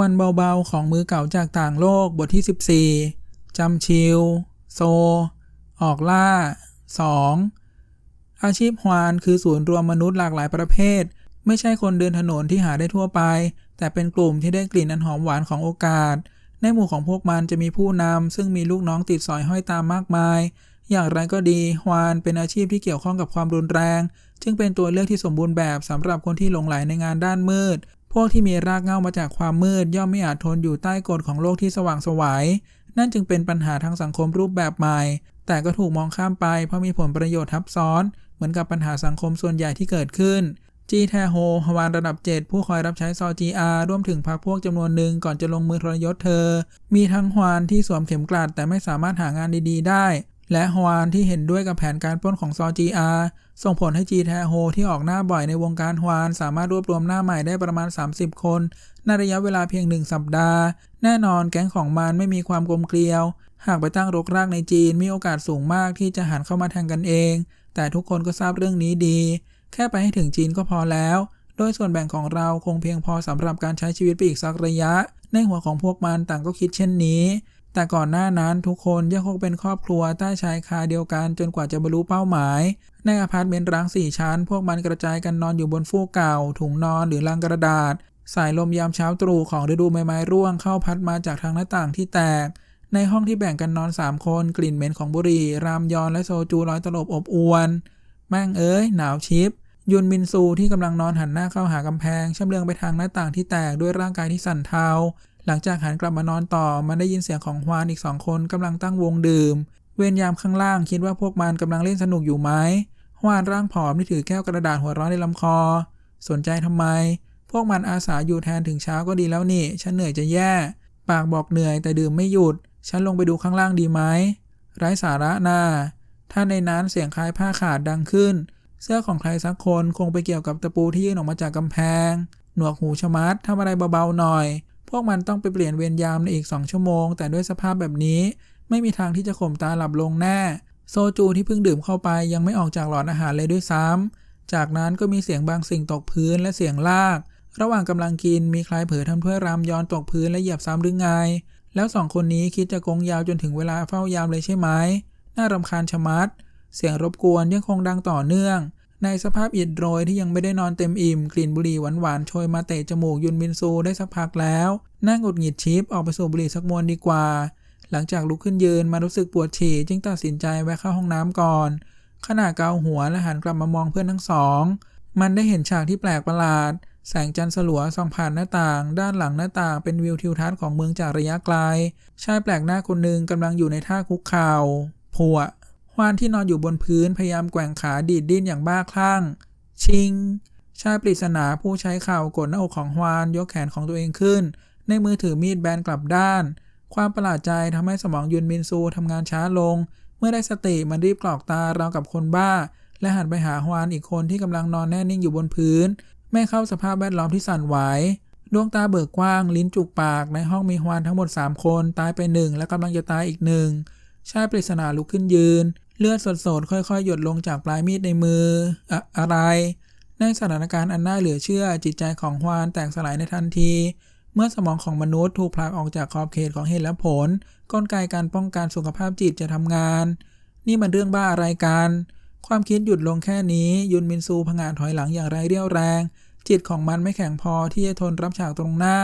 วันเบาๆของมือเก่าจากต่างโลกบทที่ 14จำชิว โซ ออกล่า 2. อาชีพฮวานคือศูนย์รวมมนุษย์หลากหลายประเภท ไม่ใช่คนเดินถนนที่หาได้ทั่วไป แต่เป็นกลุ่มที่ได้กลิ่นอันหอมหวานของโอกาส ในหมู่ของพวกมันจะมีผู้นำซึ่งมีลูกน้องติดสอยห้อยตามมากมาย อย่างไรก็ดีฮวานเป็นอาชีพที่เกี่ยวข้องกับความรุนแรง จึงเป็นตัวเลือกที่สมบูรณ์แบบสำหรับคนที่หลงไหลในงานด้านมืด พวกที่มีรากเหง้ามาจากความมืดย่อมไม่อาจทนอยู่ใต้กฎของโลกที่สว่างสวายนั่นจึงเป็นปัญหาทางสังคมรูปแบบใหม่ แต่ก็ถูกมองข้ามไปเพราะมีผลประโยชน์ทับซ้อน เหมือนกับปัญหาสังคมส่วนใหญ่ที่เกิดขึ้นจีแทโฮฮวานระดับ 7 ผู้คอยรับใช้ซอจีอาร่วมถึงพรรคพวกจำนวนหนึ่งก่อนจะลงมือทรยศเธอ มีทั้งฮวานที่สวมเข็มกลัดแต่ไม่สามารถหางานดีๆ ได้ และฮวานที่เห็นด้วยกับแผนการปล้นของซอจีอาส่งผลให้จีแทโฮที่ออกหน้าบ่อยในวงการฮวานสามารถรวบรวมหน้าใหม่ได้ประมาณ 30 คนในระยะเวลาเพียงหนึ่งสัปดาห์ แน่นอนแก๊งของมันไม่มีความกลมเกลียว หากไปตั้งรกรากในจีนมีโอกาสสูงมากที่จะหันเข้ามาแทงกันเอง แต่ทุกคนก็ทราบเรื่องนี้ดี แค่ไปให้ถึงจีนก็พอแล้ว โดยส่วนแบ่งของเราคงเพียงพอสำหรับการใช้ชีวิตไปอีกสักระยะ ในหัวของพวกมันต่างก็คิดเช่นนี้ แต่ก่อนหน้านั้นทุกคนยังคงเป็นครอบครัวใต้ชายคาเดียวกันจนกว่าจะบรรลุเป้าหมาย ในอพาร์ตเมนต์ร้างสี่ชั้น พวกมันกระจายกันนอนอยู่บนฟูกเก่า ถุงนอนหรือลังกระดาษ สายลมยามเช้าตรู่ของฤดูใบไม้ร่วงเข้าพัดมาจากทางหน้าต่างที่แตก ในห้องที่แบ่งกันนอน 3 คน กลิ่นเหม็นของบุหรี่ รามยอนและโซจูลอยตลบอบอวน แม่งเอ้ยหนาวชิปยุนมินซูที่กำลังนอนหันหน้าเข้าหากำแพงชำเลืองไปทางหน้าต่างที่แตกด้วยร่างกายที่สั่นเทา หลังจากหันกลับมานอนต่อ มันได้ยินเสียงของฮวานอีกสองคนกำลังตั้งวงดื่ม เวรยามข้างล่างคิดว่าพวกมันกำลังเล่นสนุกอยู่ไหมฮวานร่างผอมที่ถือแก้วกระดาษหัวร้อนในลำคอ สนใจทำไม พวกมันอาสาอยู่แทนถึงเช้าก็ดีแล้วนี่ ฉันเหนื่อยจะแย่ ปากบอกเหนื่อยแต่ดื่มไม่หยุด ฉันลงไปดูข้างล่างดีไหม ไร้สาระนาถ้าในนั้นเสียงคล้ายผ้าขาดดังขึ้น เสื้อของใครสักคนคงไปเกี่ยวกับตะปูที่ยื่นออกมาจากกำแพง หนวกหูชะมัดทำอะไรเบาๆหน่อย พวกมันต้องไปเปลี่ยนเวรยามในอีกสองชั่วโมง แต่ด้วยสภาพแบบนี้ ไม่มีทางที่จะข่มตาหลับลงแน่โซจูที่เพิ่งดื่มเข้าไปยังไม่ออกจากหลอดอาหารเลยด้วยซ้ำ จากนั้นก็มีเสียงบางสิ่งตกพื้นและเสียงลาก ระหว่างกำลังกินมีใครเผลอทำถ้วยรามย้อนตกพื้นและเหยียบซ้ำหรือไง แล้วสองคนนี้คิดจะกงยาวจนถึงเวลาเฝ้ายามเลยใช่ไหม น่ารำคาญชะมัด เสียงรบกวนยังคงดังต่อเนื่อง ในสภาพอิดโรยที่ยังไม่ได้นอนเต็มอิ่ม กลิ่นบุหรี่หวานๆโชยมาเตะจมูกยุนบินซูได้สักพักแล้วนั่งหงุดหงิดชิปออกไปสูบบุหรี่สักมวนดีกว่า หลังจากลุกขึ้นยืนมารู้สึกปวดฉี่จึงตัดสินใจแวะเข้าห้องน้ำก่อนขณะเกาหัวและหันกลับมามองเพื่อนทั้งสอง มันได้เห็นฉากที่แปลกประหลาด แสงจันทร์สลัวส่องผ่านหน้าต่าง ด้านหลังหน้าต่างเป็นวิวทิวทัศน์ของเมืองจากระยะไกลชายแปลกหน้าคนหนึ่งกำลังอยู่ในท่าคุกเข่าผัว วานที่นอนอยู่บนพื้นพยายามแกว่งขาดีดดิ้นอย่างบ้าคลั่ง ชิง ชายปริศนาผู้ใช้เข่ากดหน้าอกของฮวานยกแขนของตัวเองขึ้น ในมือถือมีดแบนกลับด้าน ความประหลาดใจทำให้สมองยุนมินซูทำงานช้าลง เมื่อได้สติมันรีบกรอกตาเรากับคนบ้า และหันไปหาฮวานอีกคนที่กำลังนอนแน่นิ่งอยู่บนพื้น ไม่เข้าสภาพแวดล้อมที่สั่นไหวดวงตาเบิกกว้าง ลิ้นจุกปากในห้องมีฮวานทั้งหมด 3 คน ตายไปหนึ่งและกำลังจะตายอีกหนึ่งชายปริศนาลุกขึ้นยืน เลือดสดๆค่อยๆ หยดลงจากปลายมีดในมืออะอะไร ในสถานการณ์อันน่าเหลือเชื่อจิตใจของฮวานแตกสลายในทันที เมื่อสมองของมนุษย์ถูกผลักออกจากขอบเขตของเหตุและผล กลไกการป้องกันสุขภาพจิตจะทำงาน นี่มันเรื่องบ้าอะไรกัน ความคิดหยุดลงแค่นี้ ยุนมินซูพงาดถอยหลังอย่างไรเรี่ยวแรง จิตของมันไม่แข็งพอที่จะทนรับฉากตรงหน้า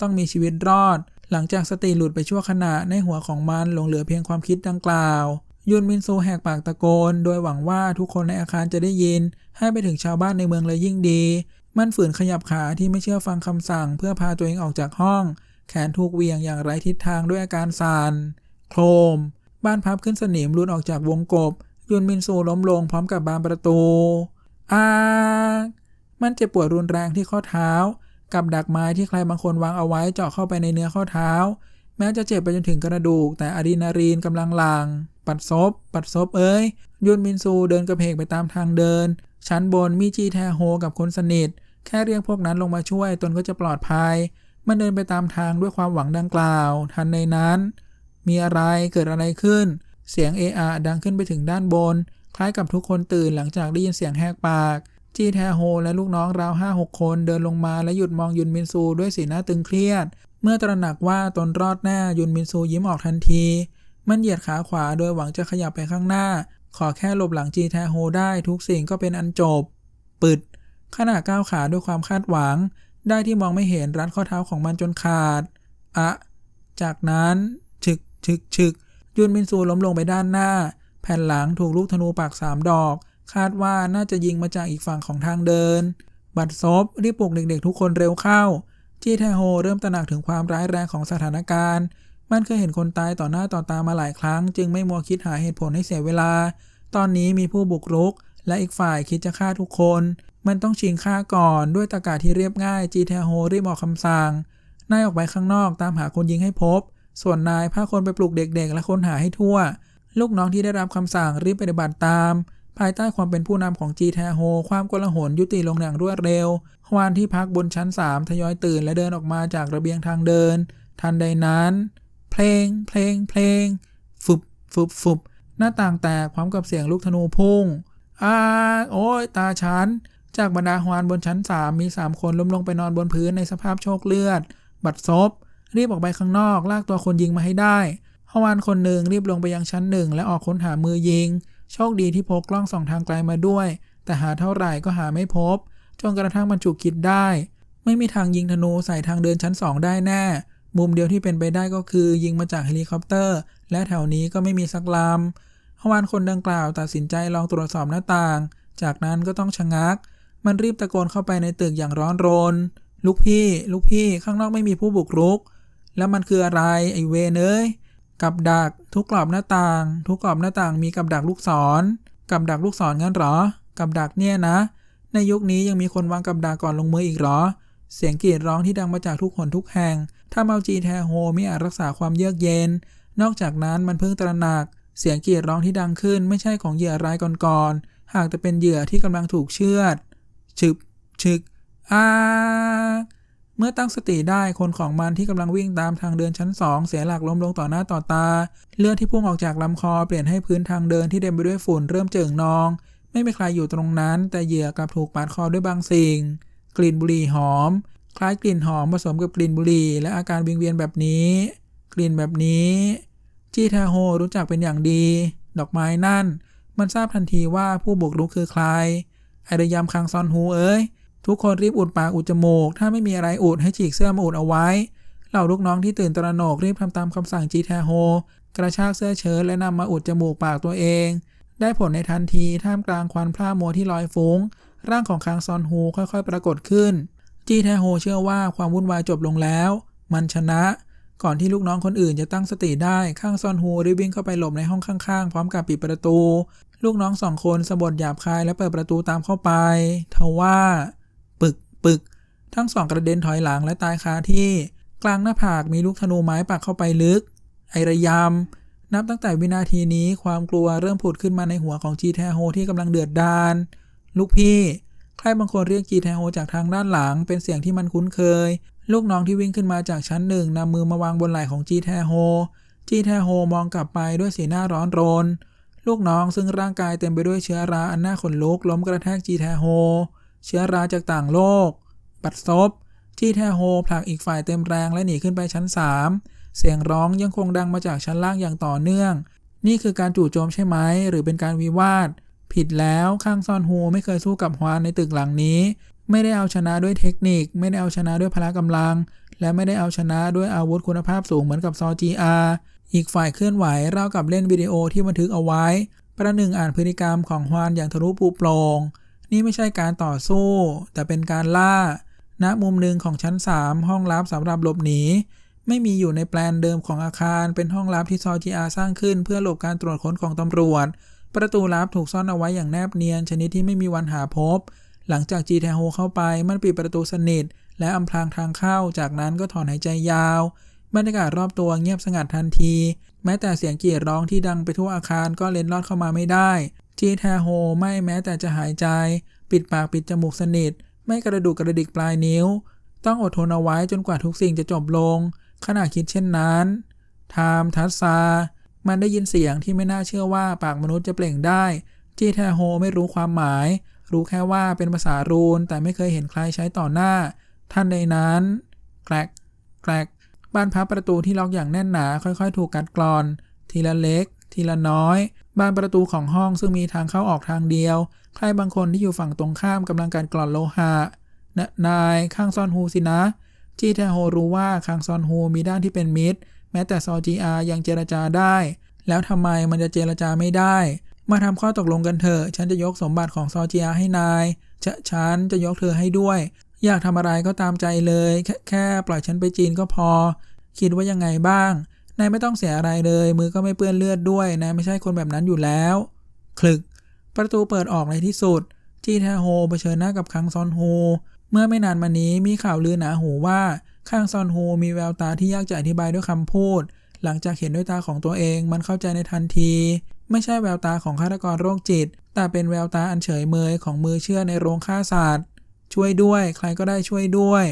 ต้องมีชีวิตรอด หลังจากสติหลุดไปชั่วขณะในหัวของมันหลงเหลือเพียงความคิดดังกล่าว ยุนมินซูแหกปากตะโกน โดยหวังว่าทุกคนในอาคารจะได้ยิน ให้ไปถึงชาวบ้านในเมืองเลยยิ่งดี มันฝืนขยับขาที่ไม่เชื่อฟังคำสั่ง เพื่อพาตัวเองออกจากห้อง แขนถูกเวียงอย่างไร้ทิศทางด้วยอาการสั่นโครม บ้านพับขึ้นสนิมหลุดออกจากวงกบ ยุนมินซูล้มลงพร้อมกับบานประตูอามันเจ็บปวดรุนแรงที่ข้อเท้า กับดักไม้ที่ใครบางคนวางเอาไว้เจาะเข้าไปในเนื้อข้อเท้า แม้จะเจ็บไปจนถึงกระดูก แต่อะดรีนาลีนกำลังหลัง ปัดซบ ปัดซบเอ้ย ยุนมินซูเดินกระเพกไปตามทางเดิน ชั้นบนมีจีแทโฮกับคนสนิท แค่เรียกพวกนั้นลงมาช่วยตนก็จะปลอดภัย มันเดินไปตามทางด้วยความหวังดังกล่าว ทันในนั้น มีอะไรเกิดอะไรขึ้น เสียงเอะอะดังขึ้นไปถึงด้านบน คล้ายกับทุกคนตื่นหลังจากได้ยินเสียงแหกปาก จีแทโฮและลูกน้องราวห้าหกคนเดินลงมาและหยุดมองยุนมินซูด้วยสีหน้าตึงเครียด เมื่อตระหนักว่าตนรอดแน่ยุนมินซูยิ้มออกทันที มันเหยียดขาขวาโดยหวังจะขยับไปข้างหน้า ขอแค่หลบหลังจีแทโฮได้ทุกสิ่งก็เป็นอันจบ ปึด ขณะก้าวขาด้วยความคาดหวัง ได้ที่มองไม่เห็นรัดข้อเท้าของมันจนขาด อะ จากนั้นฉึกฉึกฉึกยุนมินซูล้มลงไปด้านหน้า แผ่นหลังถูกลูกธนูปากสามดอก คาดว่าน่าจะยิงมาจากอีกฝั่งของทางเดิน บัดซบรีบปลุกเด็กๆทุกคนเร็วเข้า จีแทโฮเริ่มตระหนักถึงความร้ายแรงของสถานการณ์ มันเคยเห็นคนตายต่อหน้าต่อตามาหลายครั้ง จึงไม่มัวคิดหาเหตุผลให้เสียเวลา ตอนนี้มีผู้บุกรุก และอีกฝ่ายคิดจะฆ่าทุกคน มันต้องชิงฆ่าก่อนด้วยตะกาที่เรียบง่ายจีแทโฮรีบออกคำสั่งนายออกไปข้างนอกตามหาคนยิงให้พบ ส่วนนายพาคนไปปลุกเด็กๆ และค้นหาให้ทั่ว ลูกน้องที่ได้รับคำสั่งรีบปฏิบัติตาม ภายใต้ความเป็นผู้นำของจีแทโฮความกลาหลยุติลงอย่างรวดเร็วฮวานที่พักบนชั้นสามทยอยตื่นและเดินออกมาจากระเบียงทางเดิน ทันใดนั้น เพลง เพลง เพลง ฟุบฟุบฟุบหน้าต่างแตกพร้อมกับเสียงลูกธนูพุ่งอาโอ้ยตาฉัน จากบรรดาฮวานบนชั้นสามมีสามคนล้มลงไปนอนบนพื้นในสภาพโชคเลือด บัดซบ รีบออกไปข้างนอก ลากตัวคนยิงมาให้ได้ฮวานคนหนึ่งรีบลงไปยังชั้นหนึ่งและออกค้นหามือยิง โชคดีที่พกกล้องส่องทางไกลมาด้วย แต่หาเท่าไหร่ก็หาไม่พบจนกระทั่งมันฉุคิดได้ ไม่มีทางยิงธนูใส่ทางเดินชั้นสองได้แน่ มุมเดียวที่เป็นไปได้ก็คือ ยิงมาจากเฮลิคอปเตอร์ และแถวนี้ก็ไม่มีสักลำฮวานคนดังกล่าวตัดสินใจลองตรวจสอบหน้าต่าง จากนั้นก็ต้องชะงัก มันรีบตะโกนเข้าไปในตึกอย่างร้อนรน ลูกพี่ ลูกพี่ข้างนอกไม่มีผู้บุกรุก แล้วมันคืออะไรไอเวเอ้ยกับดักทุกกรอบหน้าต่าง ทุกกรอบหน้าต่างมีกับดักลูกศร กับดักลูกศรงั้นหรอ กับดักเนี่ยนะ ในยุคนี้ยังมีคนวางกับดักก่อนลงมืออีกหรอ เสียงกรีดร้องที่ดังมาจากทุกคนทุกแห่งถ้าเมาจีแทโฮไม่อาจรักษาความเยือกเย็น นอกจากนั้นมันเพิ่งตระหนัก เสียงกรีดร้องที่ดังขึ้นไม่ใช่ของเหยื่อรายก่อนๆ หากแต่เป็นเหยื่อที่กำลังถูกเชือดฉึบฉึกอาเมื่อตั้งสติได้คนของมันที่กำลังวิ่งตามทางเดินชั้นสองเสียหลักล้มลงต่อหน้าต่อตา เลือดที่พุ่งออกจากลำคอเปลี่ยนให้พื้นทางเดินที่เต็มไปด้วยฝุ่นเริ่มเจิ่งนอง ไม่มีใครอยู่ตรงนั้น แต่เหยื่อกลับถูกปาดคอด้วยบางสิ่ง กลิ่นบุหรี่หอม คล้ายกลิ่นหอมผสมกับกลิ่นบุหรี่ และอาการวิงเวียนแบบนี้ กลิ่นแบบนี้จีทาโฮรู้จักเป็นอย่างดี ดอกไม้นั่น มันทราบทันทีว่าผู้บุกรุกคือใครไอระยำคังซอนฮูเอ้ยทุกคนรีบอุดปากอุดจมูก ถ้าไม่มีอะไรอุดให้ฉีกเสื้อมาอุดเอาไว้ เหล่าลูกน้องที่ตื่นตระหนกรีบทำตามคำสั่งจีแทโฮ กระชากเสื้อเชิ้ตและนำมาอุดจมูกปากตัวเอง ได้ผลในทันทีท่ามกลางควันพร่ามัวที่ลอยฟุ้ง ร่างของคังซอนฮูค่อยๆ ปรากฏขึ้น จีแทโฮเชื่อว่าความวุ่นวายจบลงแล้ว มันชนะ ก่อนที่ลูกน้องคนอื่นจะตั้งสติได้ข้างซอนฮูรีบวิ่งเข้าไปหลบในห้องข้างๆ พร้อมกับปิดประตู ลูกน้องสองคนสะบดหยาบคายและเปิดประตูตามเข้าไป ทว่า ปึกปึก ทั้งสองกระเด็นถอยหลังและตายคาที่ กลางหน้าผากมีลูกธนูไม้ปักเข้าไปลึก ไอระยำนับตั้งแต่วินาทีนี้ความกลัวเริ่มผุดขึ้นมาในหัวของจีแทโฮที่กำลังเดือดดาล ลูกพี่ ใครบางคนเรียกจีแทโฮจากทางด้านหลัง เป็นเสียงที่มันคุ้นเคย ลูกน้องที่วิ่งขึ้นมาจากชั้นหนึ่งนำมือมาวางบนไหล่ของจีแทโฮ จีแทโฮมองกลับไปด้วยสีหน้าร้อนรน ลูกน้องซึ่งร่างกายเต็มไปด้วยเชื้อราอันน่าขนลุกล้มกระแทกจีแทโฮ เชื้อราจากต่างโลก บัดซบจีแทโฮผลักอีกฝ่ายเต็มแรงและหนีขึ้นไปชั้นสามเสียงร้องยังคงดังมาจากชั้นล่างอย่างต่อเนื่อง นี่คือการจู่โจมใช่ไหม หรือเป็นการวิวาท ผิดแล้วข้างซอนฮูไม่เคยสู้กับฮวานในตึกหลังนี้ ไม่ได้เอาชนะด้วยเทคนิค ไม่ได้เอาชนะด้วยพละกำลัง และไม่ได้เอาชนะด้วยอาวุธคุณภาพสูงเหมือนกับซอจีอาอีกฝ่ายเคลื่อนไหวราวกับเล่นวิดีโอที่บันทึกเอาไว้ ประหนึ่งอ่านพฤติกรรมของฮวานอย่างทะลุปูโปรงนี่ไม่ใช่การต่อสู้ แต่เป็นการล่า ณมุมหนึ่งของชั้น 3 ห้องลับสำหรับหลบหนีไม่มีอยู่ในแปลนเดิมของอาคารเป็นห้องลับที่ซอจีอาสร้างขึ้นเพื่อหลบการตรวจค้นของตำรวจ ประตูลับถูกซ่อนเอาไว้อย่างแนบเนียน ชนิดที่ไม่มีวันหาพบ หลังจากจีแทโฮเข้าไป มันปิดประตูสนิท และอำพรางทางเข้า จากนั้นก็ถอนหายใจยาว บรรยากาศรอบตัวเงียบสงัดทันที แม้แต่เสียงกรีดร้องที่ดังไปทั่วอาคารก็เล็นลอดเข้ามาไม่ได้ จีแทโฮไม่แม้แต่จะหายใจ ปิดปากปิดจมูกสนิท ไม่กระดุกกระดิกปลายนิ้ว ต้องอดทนเอาไว้จนกว่าทุกสิ่งจะจบลง ขณะคิดเช่นนั้นไทม์ทัสซา มันได้ยินเสียงที่ไม่น่าเชื่อว่าปากมนุษย์จะเปล่งได้ จีแทโฮไม่รู้ความหมาย รู้แค่ว่าเป็นภาษารูน แต่ไม่เคยเห็นใครใช้ต่อหน้า ท่านใดนั้น แกรกแกรกบ้านพับประตูที่ล็อกอย่างแน่นหนาค่อยๆ ถูกกัดกร่อน ทีละเล็ก ทีละน้อย บานประตูของห้องซึ่งมีทางเข้าออกทางเดียว ใครบางคนที่อยู่ฝั่งตรงข้ามกำลังกัดกร่อนโลหะนนายข้างซอนฮูสินะ จีแทโฮรู้ว่าคังซอนฮูมีด้านที่เป็นมิตร แม้แต่ซอจีอายังเจรจาได้ แล้วทำไมมันจะเจรจาไม่ได้ มาทำข้อตกลงกันเถอะฉันจะยกสมบัติของซอจีอาให้นายจะฉันจะยกเธอให้ด้วย อยากทำอะไรก็ตามใจเลยแค่แค่ปล่อยฉันไปจีนก็พอ คิดว่ายังไงบ้างนายไม่ต้องเสียอะไรเลย มือก็ไม่เปื้อนเลือดด้วยนายไม่ใช่คนแบบนั้นอยู่แล้วคลึก ประตูเปิดออกในที่สุด จีแทโฮเผชิญหน้ากับคังซอนโฮเมื่อไม่นานมานี้มีข่าวลือหนาหูว่า ข้างซอนฮูมีแววตาที่ยากจะอธิบายด้วยคำพูด หลังจากเห็นด้วยตาของตัวเองมันเข้าใจในทันที ไม่ใช่แววตาของฆาตกรโรคจิต แต่เป็นแววตาอันเฉยเมยของมือเชื่อในโรงฆ่าสัตว์ช่วยด้วยใครก็ได้ช่วยด้วย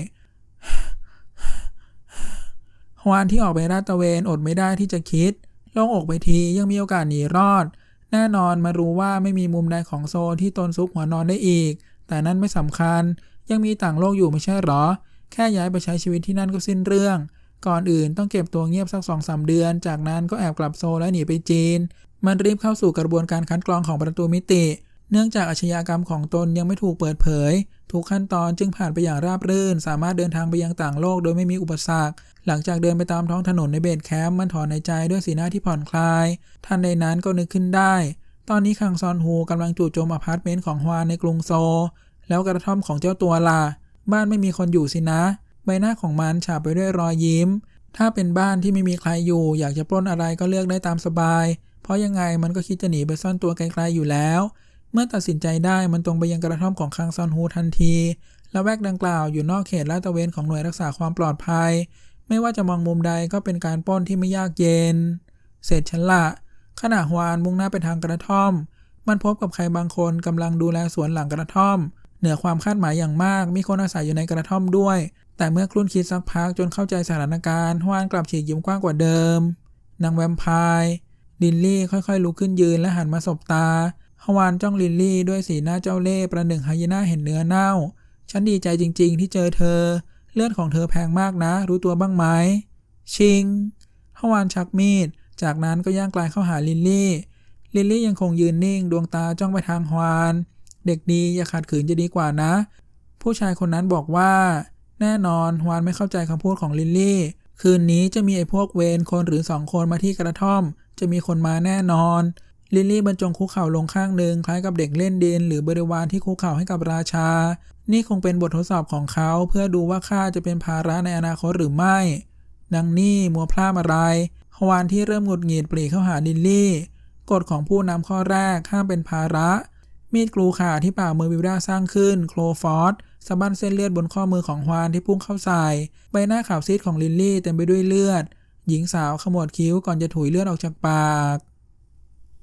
ฮวานที่ออกไปราดตะเวนอดไม่ได้ที่จะคิดโล่งอกไปทียังมีโอกาสหนีรอด แน่นอนมารู้ว่าไม่มีมุมใดของโซที่ตนซุกหัวนอนได้อีก แต่นั่นไม่สำคัญ ยังมีต่างโลกอยู่ไม่ใช่หรอ แค่ย้ายไปใช้ชีวิตที่นั่นก็สิ้นเรื่อง ก่อนอื่นต้องเก็บตัวเงียบสักสองสาเดือน จากนั้นก็แอบกลับโซลและหนีไปจีน มันรีบเข้าสู่กระบวนการคัดกรองของประตูมิติ เนื่องจากอาชญากรรมของตนยังไม่ถูกเปิดเผย ทุกขั้นตอนจึงผ่านไปอย่างราบรื่น สามารถเดินทางไปยังต่างโลกโดยไม่มีอุปสรรค หลังจากเดินไปตามท้องถนนในเบสแคมป์มันถอนในใจด้วยสีหน้าที่ผ่อนคลายทันใดนั้นก็นึกขึ้นได้ ตอนนี้คังซอนฮูกำลังจู่โจมอพาร์ตเมนต์ของฮวานในกรุงโซลแล้วกระท่อมของเจ้าตัวล่ะ บ้านไม่มีคนอยู่สินะ ใบหน้าของมันฉาบไปด้วยรอยยิ้ม ถ้าเป็นบ้านที่ไม่มีใครอยู่ อยากจะปล้นอะไรก็เลือกได้ตามสบาย เพราะยังไงมันก็คิดจะหนีไปซ่อนตัวไกลๆอยู่แล้ว เมื่อตัดสินใจได้มันตรงไปยังกระท่อมของคังซอนฮูทันทีและแวกดังกล่าวอยู่นอกเขตลาดตระเวนของหน่วยรักษาความปลอดภัย ไม่ว่าจะมองมุมใดก็เป็นการปล้นที่ไม่ยากเย็น เสร็จฉันละขณะฮวานมุ่งหน้าไปทางกระท่อม มันพบกับใครบางคนกำลังดูแลสวนหลังกระท่อม เหนือความคาดหมายอย่างมาก มีคนอาศัยอยู่ในกระท่อมด้วย แต่เมื่อครุ่นคิดสักพักจนเข้าใจสถานการณ์ฮวานกลับฉีกยิ้มกว้างกว่าเดิม นางแวมไพร์ลินลี่ค่อยๆ ลุกขึ้นยืนและหันมาสบตาฮวานจ้องลินลี่ด้วยสีหน้าเจ้าเล่ห์ประหนึ่งไฮยีน่าเห็นเนื้อเน่า ฉันดีใจจริง ๆ ที่เจอเธอ เลือดของเธอแพงมากนะ รู้ตัวบ้างไหม ชิงฮวานชักมีด จากนั้นก็ย่างกลายเข้าหาลินลี่ ลิลลี่ยังคงยืนนิ่ง ดวงตาจ้องไปทางฮวาน เด็กดีอย่าขัดขืนจะดีกว่านะ ผู้ชายคนนั้นบอกว่า แน่นอนฮวานไม่เข้าใจคำพูดของลิลลี่ คืนนี้จะมีไอ้พวกเวนคนหรือสองคนมาที่กระท่อม จะมีคนมาแน่นอน ลิลลี่บรรจงคุกเข่าลงข้างหนึ่งคล้ายกับเด็กเล่นดิน หรือบริวารที่คุกเข่าให้กับราชา นี่คงเป็นบททดสอบของเขาเพื่อดูว่าข้าจะเป็นภาระในอนาคตหรือไม่ดังนี่มัวพลาดอะไรฮวานที่เริ่มหงุดหงิดปรีเข้าหาลิลลี่กฎของผู้นำข้อแรกห้ามเป็นภาระ มีดกรูขาที่ป่ามือวิวดาสร้างขึ้น โคลฟอร์ดสะบั้นเส้นเลือดบนข้อมือของฮวานที่พุ่งเข้าใส่ ใบหน้าขาวซีดของลินลี่เต็มไปด้วยเลือด หญิงสาวขมวดคิ้วก่อนจะถุยเลือดออกจากปาก